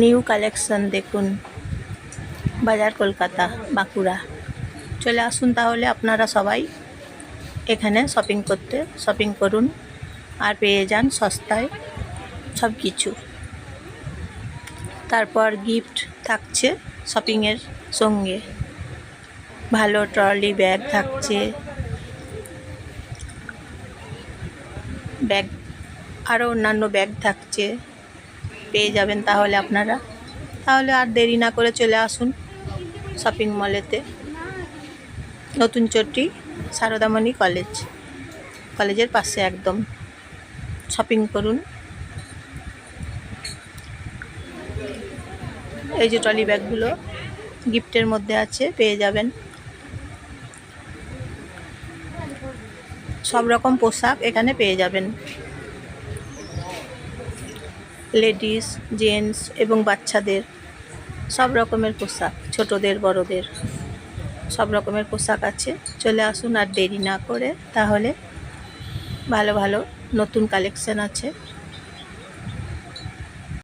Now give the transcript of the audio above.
New collection দেখুন। বাজার কলকাতা, বাঁকুড়া। চলে আসুন তাহলে আপনারা সবাই এখানে শপিং করতে শপিং করুন আর পেয়ে যান সস্তায় সব কিছু তারপর গিফট থাকছে শপিংয়ের সঙ্গে। ভালো ট্রলি ব্যাগ থাকছে। ব্যাগ আরও অন্যান্য ব্যাগ থাকছে। পেয়ে যাবেন তাহলে আপনারা। তাহলে আর দেরি না করে চলে আসুন শপিং মলেতে নতুন চটি, সারদামণি কলেজ কলেজের পাশে একদম। শপিং করুন। এই যে ট্রলি ব্যাগগুলো গিফটের মধ্যে আছে, পেয়ে যাবেন। সব রকম পোশাক এখানে পেয়ে যাবেন। লেডিস, জেন্টস এবং বাচ্চাদের সব রকমের পোশাক, ছোটদের, বড়দের সব রকমের পোশাক আছে। চলে আসুন আর দেরি না করে, তাহলে ভালো ভালো নতুন কালেকশন আছে।